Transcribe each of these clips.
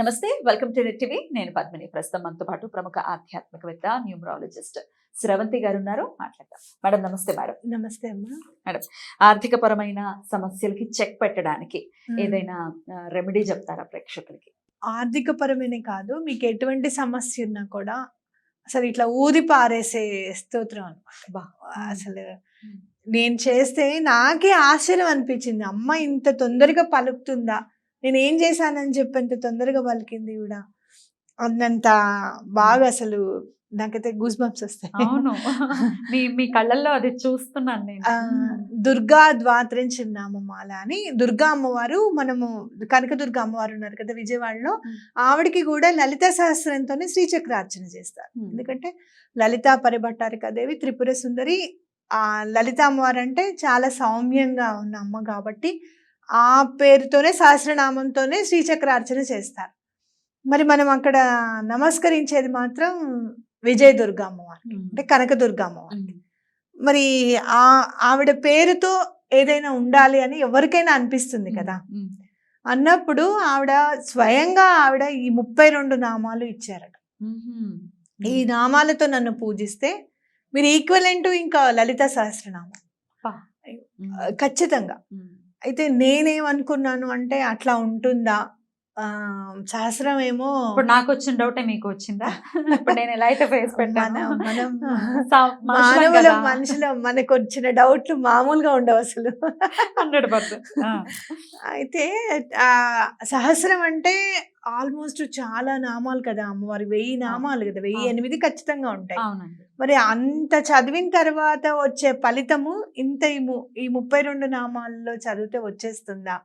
నమస్తే welcome to TV నేను పద్మిని. ప్రస్తుతం మనతో పాటు ప్రముఖ ఆధ్యాత్మికవేత్త న్యూమరాలజిస్ట్ స్రవంతి గారు ఉన్నారు. మాట్లాడదాం. మేడం నమస్తే మేడం. నమస్తే అమ్మా. ఆర్థిక పరమైన సమస్యలకి చెక్ పెట్టడానికి ఏదైనా రెమెడీ చెప్తారా ప్రేక్షకులకి? ఆర్థిక పరమైన కాదు మీకు ఎటువంటి సమస్య ఉన్నా కూడా అసలు ఇట్లా ఊది పారేసే స్తోత్రం అనమాట బా. అసలు. నేను చేస్తే నాకే ఆశ్చర్యం అనిపించింది. అమ్మ ఇంత తొందరగా పలుకుతుందా? నేను ఏం చేశానని చెప్పి అంత తొందరగా పలికింది కూడా. అన్నంత బాగా అసలు నాకైతే గూస్ బంప్స్ వస్తాయి. అవును. మీ మీ కళ్ళల్లో అది చూస్తున్నాను నేను. ఆ, దుర్గా ద్వాత్రించి నామమాల అని దుర్గా అమ్మవారు మనము కనకదుర్గ అమ్మవారు ఉన్నారు కదా విజయవాడలో. ఆవిడకి కూడా లలిత సహస్రంతోనే శ్రీచక్రార్చన చేస్తారు. ఎందుకంటే లలితా పరిభట్టారికాదేవి త్రిపుర సుందరి ఆ లలిత అమ్మవారు అంటే చాలా సౌమ్యంగా ఉన్న అమ్మ కాబట్టి ఆ పేరుతోనే సహస్రనామంతోనే శ్రీచక్రార్చన చేస్తారు మరి మనం అక్కడ నమస్కరించేది మాత్రం విజయదుర్గ అమ్మవారు ఉమ్. అంటే కనకదుర్గ అమ్మవారు ఉమ్. మరి ఆ ఆవిడ పేరుతో ఏదైనా ఉండాలి అని ఎవరికైనా అనిపిస్తుంది కదా. అన్నప్పుడు ఆవిడ స్వయంగా ఆవిడ ఈ ముప్పై రెండు నామాలు ఇచ్చారట. ఈ నామాలతో నన్ను పూజిస్తే మీరు ఈక్వలెంట్ ఇంకా లలిత సహస్రనామం. ఖచ్చితంగా. అయితే నేనేమనుకున్నాను అంటే అట్లా ఉంటుందా? ఆ సహస్రం ఏమో ఇప్పుడు నాకు వచ్చిన డౌటే మీకు వచ్చిందా ఇప్పుడు నేను ఎలా అయితే ఫేస్ పెట్టాను? మన- మానవుల. మనుషుల మనకు వచ్చిన డౌట్లు మామూలుగా ఉండవు అసలు. 100%. ఆ. అయితే ఆ సహస్రం అంటే ఆల్మోస్ట్ చాలా నామాలు కదా అమ్మవారి. వెయ్యి నామాలు కదా. వెయ్యి. ఎనిమిది ఖచ్చితంగా ఉంటాయి. అవునండి. మరి అంత చదివిన తర్వాత వచ్చే ఫలితము ఇంత ఈ ము- ఈ ముప్పై రెండు నామాల్లో చదివితే వచ్చేస్తుందా.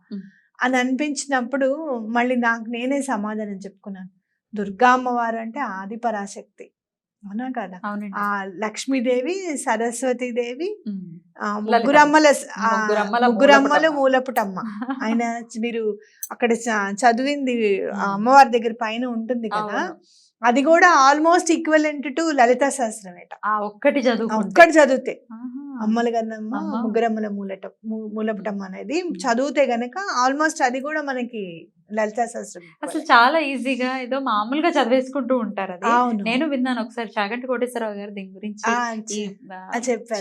అని అనిపించినప్పుడు మళ్ళీ నాకు నేనే సమాధానం చెప్పుకున్నాను దుర్గా అమ్మవారు అంటే ఆది పరాశక్తి అవునా కదా ఆ లక్ష్మీదేవి సరస్వతి దేవి ఉమ్. ఆ లలితమ్మ. ముగ్గురమ్మల ముగ్గురమ్మల మూలపుటమ్మ. ఆయన మీరు అక్కడ చదివింది. అమ్మవారి దగ్గర పైన ఉంటుంది కదా. అది కూడా ఆల్మోస్ట్ ఈక్వలెంట్ టు లలిత సహస్రమేట ఒక్కటి చదువు ఒక్కటి చదివితే అమ్మల గన్నమ్మ. ముగ్గురమ్మల మూలట మూ- మూలపుటమ్మ అనేది. చదివితే గనక ఆల్మోస్ట్ అది కూడా మనకి లలిత సహస్రం అసలు చాలా ఈజీగా ఏదో మామూలుగా చదివేసుకుంటూ ఉంటారు అది నేను విన్నాను ఒకసారి చాగంటి కోటేశ్వరరావు గారు దీని గురించి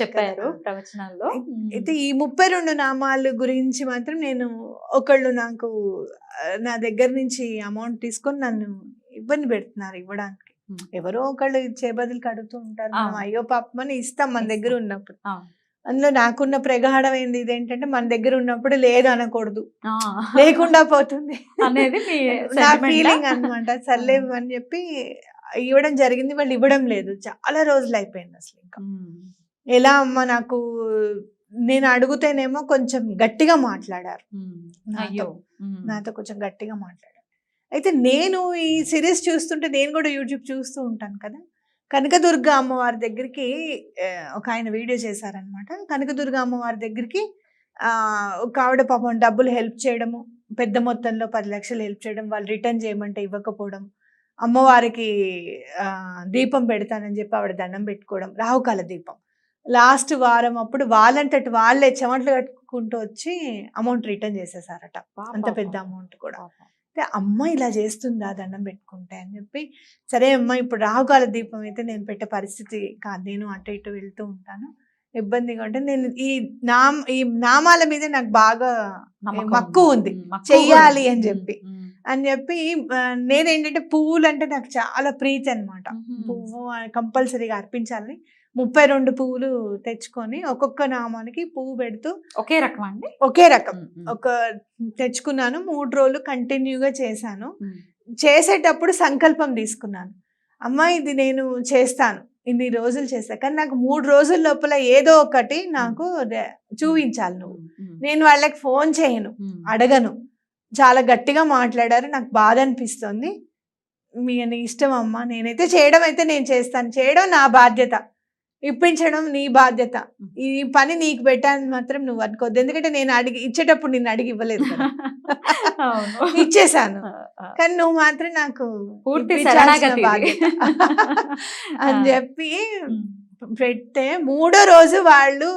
చెప్పారు. ప్రవచనాల్లో. అయితే ఈ ముప్పై రెండు నామాలు గురించి మాత్రం నేను ఒకళ్ళు నాకు నా దగ్గర నుంచి అమౌంట్ తీసుకొని నన్ను ఇబ్బంది పెడుతున్నారు ఇవ్వడానికి. ఎవరో ఒకళ్ళు ఇచ్చే బదులు కడుతూ ఉంటారు మనం. అయ్యో పాపమని ఇస్తాం మన దగ్గర. ఉన్నప్పుడు. అందులో నాకున్న ప్రగాఢమైంది ఇదేంటంటే మన దగ్గర ఉన్నప్పుడు లేదు అనకూడదు. లేకుండా పోతుంది అనేది నా? ఫీలింగ్ అనమాట సర్లేవు అని చెప్పి ఇవ్వడం జరిగింది వాళ్ళు ఇవ్వడం లేదు చాలా రోజులు అయిపోయింది అసలు ఇంకా. ఎలా అమ్మ నాకు నేను అడుగుతేనేమో కొంచెం గట్టిగా మాట్లాడారు. నాతో కొంచెం గట్టిగా మాట్లాడారు అయితే నేను ఈ సిరీస్ చూస్తుంటే నేను కూడా యూట్యూబ్ చూస్తూ ఉంటాను కదా! కనకదుర్గ అమ్మవారి దగ్గరికి ఒక ఆయన వీడియో చేశారనమాట. కనకదుర్గ అమ్మవారి దగ్గరికి ఆ, ఒక ఆవిడ పాపం డబ్బులు హెల్ప్ చేయడము పెద్ద మొత్తంలో పది లక్షలు హెల్ప్ చేయడం వాళ్ళు రిటర్న్ చేయమంటే ఇవ్వకపోవడం అమ్మవారికి దీపం పెడతానని చెప్పి ఆవిడ దండం పెట్టుకోవడం రాహుకాల దీపం. లాస్ట్ వారం అప్పుడు వాళ్ళంతటి వాళ్ళే చెమటలు కట్టుకుంటూ వచ్చి అమౌంట్ రిటర్న్ చేసేసారట. అంత పెద్ద. అమౌంట్ కూడా. అయితే అమ్మ ఇలా చేస్తుందా దండం పెట్టుకుంటే అని చెప్పి సరే అమ్మ ఇప్పుడు రాహుకాల దీపం అయితే నేను పెట్టే పరిస్థితి కాదు నేను అటు ఇటు వెళ్తూ ఉంటాను ఇబ్బందిగా ఉంటే నేను ఈ నామ ఈ నామాల మీద నాకు బాగా మక్కువ ఉంది. చెయ్యాలి అని. చెప్పి. అని చెప్పి నేనేంటంటే పువ్వులు అంటే నాకు చాలా ప్రీతి అనమాట. పువ్వు కంపల్సరీగా అర్పించాలని. ముప్పై రెండు పువ్వులు తెచ్చుకొని ఒక్కొక్క నామానికి పువ్వు పెడుతూ ఒకే రకం అండి? ఒకే రకం. ఒక తెచ్చుకున్నాను మూడు రోజులు కంటిన్యూగా చేశాను. చేసేటప్పుడు సంకల్పం తీసుకున్నాను. అమ్మ ఇది నేను చేస్తాను. ఇన్ని రోజులు చేస్తా. కానీ నాకు మూడు రోజుల లోపల ఏదో ఒకటి నాకు చూపించాలి నువ్వు. నేను వాళ్ళకి ఫోన్ చేయను. అడగను. చాలా గట్టిగా మాట్లాడారు. నాకు బాధ అనిపిస్తుంది. మీ ఇష్టం అమ్మ. నేనైతే చేయడం అయితే నేను చేస్తాను. చేయడం నా బాధ్యత. ఇప్పించడం నీ బాధ్యత. ఈ పని నీకు పెట్టాలని మాత్రం నువ్వు అనుకోవద్దు. ఎందుకంటే నేను అడిగి ఇచ్చేటప్పుడు నిన్ను అడిగి ఇవ్వలేదు ఇచ్చేసాను. కానీ నువ్వు మాత్రం నాకు పూర్తి అని. చెప్పి. పెడితే మూడో రోజు వాళ్ళు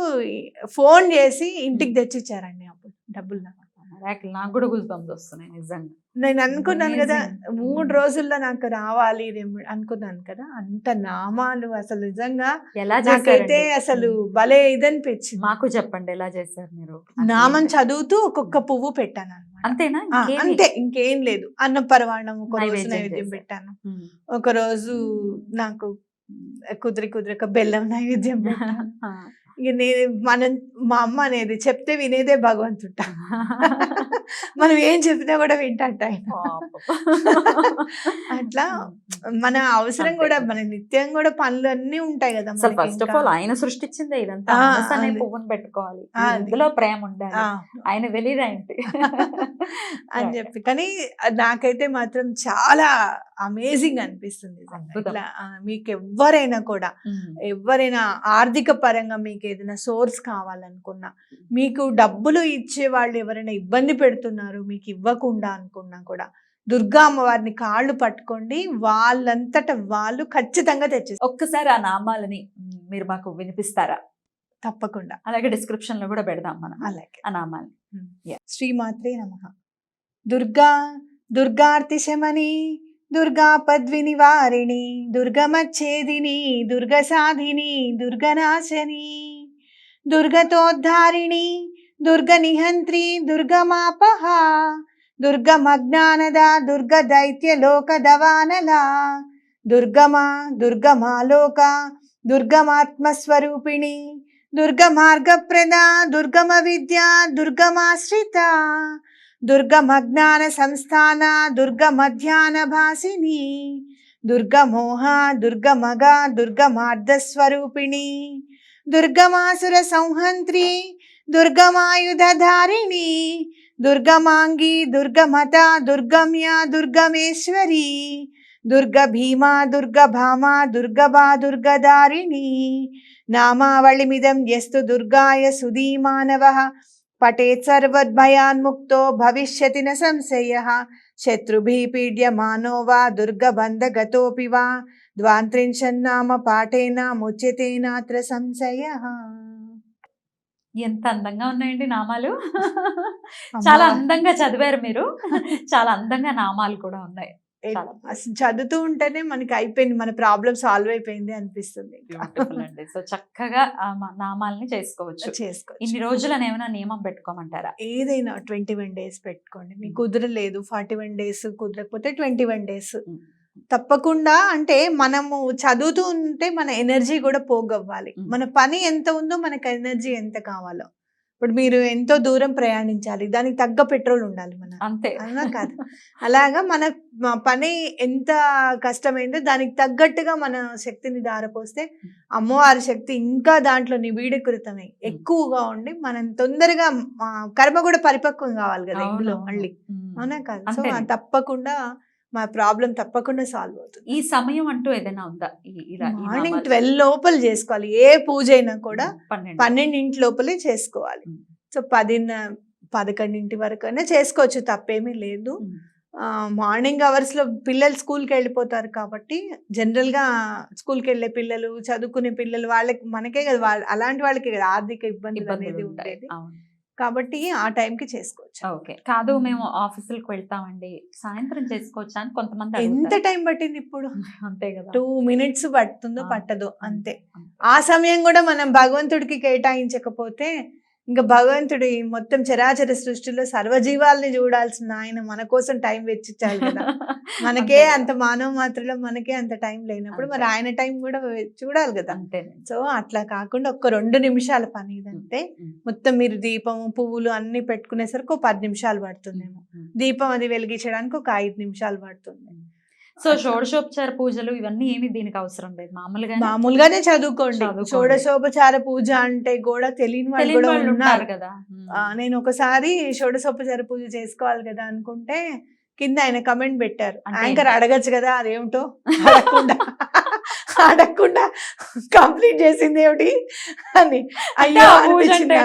ఫోన్ చేసి ఇంటికి తెచ్చిచ్చారండి అప్పుడు డబ్బులు నాకు. నాకు కూడా బంప్స్ వస్తున్నాయి నిజంగా. నేను అనుకున్నాను కదా. మూడు రోజుల్లో నాకు రావాలి అనుకున్నాను కదా అంత నామాలు అసలు నిజంగా ఎలా నాకైతే? అసలు భలే ఇదనిపించింది. మాకు చెప్పండి ఎలా చేశారు మీరు? నామం చదువుతూ ఒక్కొక్క పువ్వు పెట్టాను అంతేనా? అంతే ఇంకేం లేదు. అన్న పరవాణం ఒక రోజు నైవేద్యం. పెట్టాను. ఒక రోజు నాకు కుదిరి కుదిరక బెల్లం నైవేద్యం పెట్టాను. ఇక నేను మనం మా అమ్మ అనేది చెప్తే వినేదే భగవంతుట మనం ఏం చెప్పినా కూడా వింటాట ఆయన. అట్లా మన అవసరం. కూడా మన నిత్యం కూడా పనులు అన్ని ఉంటాయి కదా అసలు ఫస్ట్ ఆఫ్. ఆల్ ఆయన సృష్టించిందే ఇదంతా. పువ్వును పెట్టుకోవాలి. ఇందులో ప్రేమ ఉండాలి. ఆయన వెలిదా ఏంటి? అని చెప్పి. కానీ నాకైతే మాత్రం చాలా అమేజింగ్ అనిపిస్తుంది మీకు ఎవరైనా కూడా. ఎవరైనా ఆర్థిక పరంగా మీకు ఏదైనా సోర్స్ కావాలనుకున్నా మీకు డబ్బులు ఇచ్చే వాళ్ళు ఎవరైనా ఇబ్బంది పెడుతున్నారు మీకు ఇవ్వకుండా అనుకున్నా కూడా దుర్గా అమ్మవారిని కాళ్ళు పట్టుకోండి వాళ్ళంతట వాళ్ళు ఖచ్చితంగా తెచ్చేస్తారు. ఒక్కసారి ఆ నామాలని మీరు మాకు వినిపిస్తారా? తప్పకుండా. అలాగే డిస్క్రిప్షన్లో కూడా పెడదాం మనం. అలాగే. ఆ నామాలు శ్రీమాత్రే నమ. దుర్గా దుర్గార్తి శమని దుర్గా పద్విని వారిణి దుర్గమచ్ఛేదిని దుర్గ సాధిని దుర్గనాశని. దుర్గతోద్ధారిణి దుర్గ నిహంత్రి దుర్గమాపహ దుర్గమజ్ఞానద దుర్గ దైత్య లోక దవానల దుర్గమా దుర్గమాలోక దుర్గమాత్మస్వరూపిణి దుర్గమార్గప్రద దుర్గమ విద్య దుర్గమాశ్రిత దుర్గమజ్ఞాన సంస్థాన దుర్గమధ్యాన భాసిని దుర్గమోహ దుర్గమగ దుర్గమార్ధస్వరూపిణి దుర్గమాసుర సంహంత్రి దుర్గమాయుధారిణి దుర్గమాంగి దుర్గమత దుర్గమ్య దుర్గమేశ్వరి దుర్గ భీమా దుర్గ భామ దుర్గబా దుర్గదారిణి నామావళిమిదం ఎస్తు దుర్గాయ సుధీమానవ పఠేత్ సర్వద్భయాన్ముక్తో భవిష్యతి న సంశయ. శత్రుభిः పీడ్యమానో వా దుర్గబంధగతోऽपि వా ద్వాంత్రింశన్నామ పాఠేన ముచ్యతే నాత్ర సంశయ. ఎంత అందంగా ఉన్నాయండి నామాలు. చాలా అందంగా చదివారు మీరు. చాలా అందంగా నామాలు కూడా ఉన్నాయి. చదువుతూ ఉంటేనే మనకి అయిపోయింది మన ప్రాబ్లం సాల్వ్ అయిపోయింది అనిపిస్తుంది బ్యూటిఫుల్ అండి. సో చక్కగా నామాలని చేసుకోవచ్చు. ఇన్ని చేసుకోవచ్చు రోజులను ఏమైనా నియమం పెట్టుకోమంటారా? ఏదైనా ట్వంటీ వన్ డేస్ పెట్టుకోండి. మీకు కుదరలేదు ఫార్టీ వన్ డేస్ కుదరకపోతే ట్వంటీ వన్ డేస్. తప్పకుండా అంటే మనము చదువుతూ ఉంటే మన ఎనర్జీ కూడా పోగవ్వాలి. మన పని ఎంత ఉందో మనకు ఎనర్జీ ఎంత కావాలో. ఇప్పుడు మీరు ఎంతో దూరం ప్రయాణించాలి. దానికి తగ్గ పెట్రోల్ ఉండాలి మన అంతే. అవునా కాదు. అలాగా మన పని ఎంత కష్టమైందో దానికి తగ్గట్టుగా మన శక్తిని దారపోస్తే అమ్మవారి శక్తి ఇంకా దాంట్లో నిబీడీకృతమై ఎక్కువగా ఉండి మనం తొందరగా కర్మ కూడా పరిపక్వం కావాలి కదా ఇందులో. మళ్ళీ. అవునా కాదు? సో తప్పకుండా మా ప్రాబ్లం తప్పకుండా సాల్వ్ అవుతుంది. ఈ సమయం అంటూ ఏదైనా ఉందా? మార్నింగ్? ట్వెల్వ్ లోపల చేసుకోవాలి. ఏ పూజ అయినా కూడా పన్నెండు. పన్నెండింటి లోపలే చేసుకోవాలి. సో పదిన్న పదకొండింటి వరకు అయినా చేసుకోవచ్చు తప్పేమీ లేదు. మార్నింగ్ అవర్స్లో పిల్లలు స్కూల్కి వెళ్ళిపోతారు కాబట్టి జనరల్గా స్కూల్కి వెళ్ళే పిల్లలు చదువుకునే పిల్లలు వాళ్ళకి మనకే కదా అలాంటి వాళ్ళకి కదా ఆర్థిక ఇబ్బందులు ఇబ్బందులు అనేది ఉండేది. కాబట్టి ఆ టైంకి చేసుకోవచ్చు. ఓకే. కాదు మేము. ఆఫీసులకు వెళ్తామండి. సాయంత్రం చేసుకోవచ్చా అని కొంతమంది ఎంత. టైం పట్టింది ఇప్పుడు? అంతే కదా. టూ మినిట్స్ పడుతుందో పట్టదో అంతే. ఆ సమయం కూడా మనం భగవంతుడికి కేటాయించకపోతే ఇంకా భగవంతుడి మొత్తం చరాచర సృష్టిలో సర్వజీవాల్ని చూడాల్సిన ఆయన మన కోసం టైం వెచ్చించాలి కదా. మనకే అంతే మానవ మాత్రలో మనకే అంత టైం లేనప్పుడు మరి. ఆయన టైం కూడా చూడాలి కదా. సో అట్లా కాకుండా ఒక్క రెండు నిమిషాల పని ఇదంటే. మొత్తం మీరు దీపం పువ్వులు అన్ని పెట్టుకునేసరికి ఒక పది నిమిషాలు పడుతుందేమో. దీపం అది వెలిగించడానికి ఒక ఐదు నిమిషాలు పడుతుంది సో షోడశోపచార పూజలు ఇవన్నీ ఏమి దీనికి అవసరం లేదు. మామూలుగా మామూలుగానే చదువుకోండి. షోడశోపచార పూజ అంటే కూడా తెలియని వాళ్ళు కూడా ఉన్నారు. కదా. నేను ఒకసారి షోడశోపచార పూజ చేసుకోవాలి కదా అనుకుంటే కింద ఆయన కమెంట్ పెట్టారు. యాంకర్? అడగచ్చు కదా అదేమిటో? అడగకుండా. అడగకుండా కంప్లీట్ చేసింది ఏమిటి అని అయ్యో అనిపించింది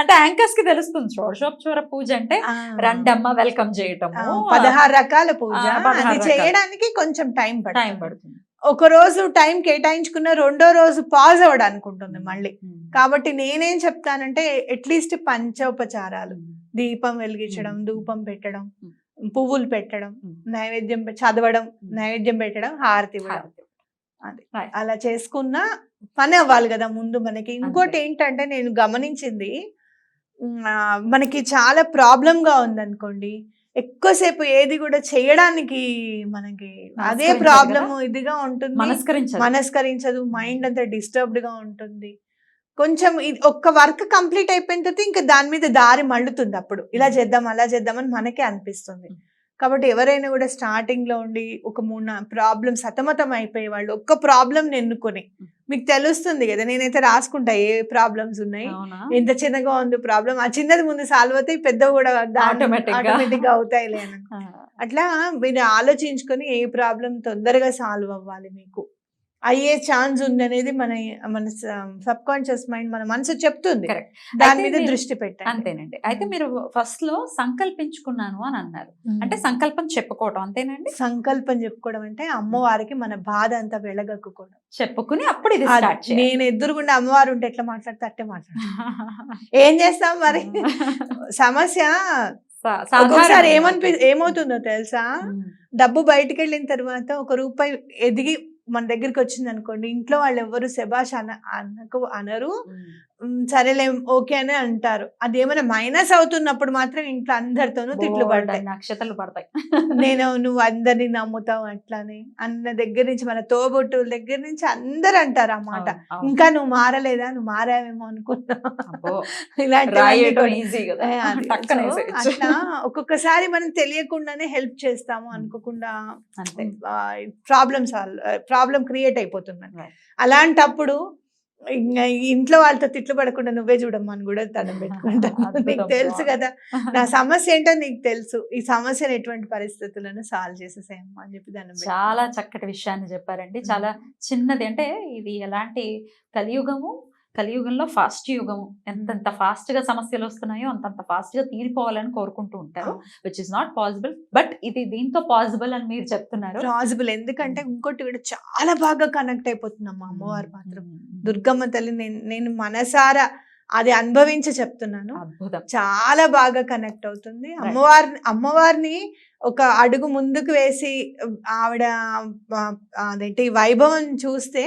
అంటే యాంకర్స్కి తెలుస్తుంది షోడశోపచార పూజ అంటే రండమ్మ వెల్కమ్ చేయటము ఆ, పదహారు రకాల పూజ అది. చేయడానికి కొంచెం టైం టైం పడుతుంది ఒక రోజు టైం కేటాయించుకున్న రెండో రోజు పాజ్ అవ్వడానికి ఉంటుంది మళ్ళీ. కాబట్టి నేనేం చెప్తానంటే అట్లీస్ట్ పంచోపచారాలు దీపం వెలిగించడం. ధూపం పెట్టడం. పువ్వులు పెట్టడం. నైవేద్యం చదవడం. నైవేద్యం పెట్టడం హారతి ఇవ్వడం. అలా చేసుకున్న పని అవ్వాలి కదా ముందు మనకి. ఇంకోటి. ఏంటంటే నేను గమనించింది మనకి చాలా ప్రాబ్లం గా ఉందనుకోండి ఎక్కువసేపు ఏది కూడా చేయడానికి మనకి అదే ప్రాబ్లం? ఇదిగా ఉంటుంది. మనస్కరించదు. మైండ్ అంతా డిస్టర్బ్డ్గా ఉంటుంది. కొంచెం ఇది ఒక్క వర్క్ కంప్లీట్ అయిపోయిన తర్వాత ఇంకా దాని మీద దారి మళ్ళుతుంది అప్పుడు. ఇలా చేద్దాం అలా చేద్దామని మనకే అనిపిస్తుంది. Mm. కాబట్టి ఎవరైనా కూడా స్టార్టింగ్లో ఉండి ఒక మూడు ప్రాబ్లమ్ సతమతం అయిపోయే వాళ్ళు ఒక్క ప్రాబ్లం ఎన్నుకొని. మీకు తెలుస్తుంది కదా నేనైతే రాసుకుంటా ఏ ప్రాబ్లమ్స్ ఉన్నాయి ఎంత చిన్నగా ఉంది ప్రాబ్లం ఆ చిన్నది ముందు సాల్వ్ అవుతాయి పెద్దవి కూడా Automatic గా. ఆటోమేటిక్గా అవుతాయిలే అని ఆ, అట్లా మీరు ఆలోచించుకొని ఏ ప్రాబ్లం తొందరగా సాల్వ్ అవ్వాలి మీకు అయ్యే ఛాన్స్ ఉంది అనేది మన మన సబ్ కాన్షియస్ మైండ్ మన మనసు చెప్తుంది. దాని మీద దృష్టి పెట్టండి. అంతేనండి. అయితే మీరు ఫస్ట్లో సంకల్పించుకున్నాను అని అన్నారు. అంటే సంకల్పం చెప్పుకోవటం అంతేనండి? సంకల్పం చెప్పుకోవడం అంటే అమ్మవారికి మన బాధ అంతా వెళ్ళగక్కుకోవడం చెప్పుకుని అప్పుడు ఇది నేను ఎదురుగుండా అమ్మవారు ఉంటే ఎట్లా మాట్లాడితే అట్టే మాట్లాడతాను. ఏం చేస్తాం మరి? సమస్య? ఒక్కొక్కసారి ఏమనిపి ఏమవుతుందో తెలుసా? డబ్బు బయటికి వెళ్ళిన తర్వాత ఒక రూపాయి ఎదిగి మన దగ్గరికి వచ్చింది అనుకోండి ఇంట్లో వాళ్ళు ఎవరు శబాష్ అన అనకు అనరు. ఉమ్. "ఉమ్, సరేలే ఓకే అని అంటారు. అది ఏమైనా మైనస్ అవుతున్నప్పుడు మాత్రం ఇంట్లో అందరితోనూ తిట్లు పడతాయి. నక్షత్రాలు పడతాయి. నేను నువ్వు అందరిని నమ్ముతావు అట్లానే. అన్న దగ్గర నుంచి మన తోబొట్టుల దగ్గర నుంచి అందరు అంటారు ఆ మాట. అవును, అవును. ఇంకా నువ్వు మారలేదా? నువ్వు మారావేమో అనుకున్నా. వేసేయచ్చు. అట్లా ఒక్కొక్కసారి మనం తెలియకుండానే హెల్ప్ చేస్తాము అనుకోకుండా ప్రాబ్లమ్ సాల్వ్ ప్రాబ్లం క్రియేట్ అయిపోతుంది. అలాంటప్పుడు ఇంట్లో వాళ్ళతో తిట్లు పడకుండా నువ్వే చూడమ్మని కూడా దండం పెట్టుకుంటాను నీకు తెలుసు. కదా నా సమస్య ఏంటో నీకు తెలుసు ఈ సమస్యను ఎటువంటి పరిస్థితులను సాల్వ్ చేసేసేయమ్మా అని చెప్పి పెట్టుకుంటాను. చాలా చక్కటి విషయాన్ని చెప్పారండి చాలా చిన్నది అంటే ఇది ఎలాంటి కలియుగము కలియుగంలో ఫాస్ట్ యుగము. ఎంతెంత ఫాస్ట్గా సమస్యలు వస్తున్నాయో అంతంత ఫాస్ట్గా తీరిపోవాలని కోరుకుంటూ ఉంటారు. Which is not possible but ఇది దీంతో పాసిబుల్ అని మీరు చెప్తున్నారు. పాసిబుల్ ఎందుకంటే ఇంకోటి కూడా చాలా బాగా కనెక్ట్ అయిపోతుందమ్మా అమ్మవారు మాత్రం దుర్గమ్మ తల్లి నేను నేను మనసారా అది అనుభవించి చెప్తున్నాను. అద్భుతం. చాలా బాగా కనెక్ట్ అవుతుంది. అమ్మవారిని అమ్మవారిని ఒక అడుగు ముందుకు వేసి ఆవిడ అదేంటి వైభవం చూస్తే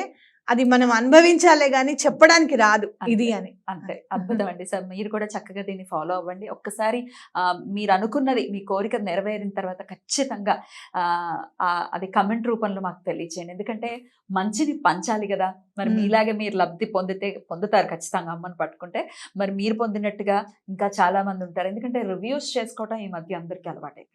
అది మనం అనుభవించాలే గాని చెప్పడానికి రాదు. ఇది అని. అంతే. అద్భుతం అండి. సార్ మీరు కూడా చక్కగా దీన్ని ఫాలో అవ్వండి. ఒక్కసారి మీరు అనుకున్నది మీ కోరిక నెరవేరిన తర్వాత ఖచ్చితంగా అది కమెంట్ రూపంలో మాకు తెలియచేయండి. ఎందుకంటే మంచిని పంచాలి కదా. మరి. మీలాగే మీరు లబ్ధి పొందితే పొందుతారు ఖచ్చితంగా అమ్మని పట్టుకుంటే. మరి మీరు పొందినట్టుగా ఇంకా చాలా మంది ఉంటారు. ఎందుకంటే రివ్యూస్ చేసుకోవటం ఈ మధ్య అందరికీ అలవాటైపోయింది.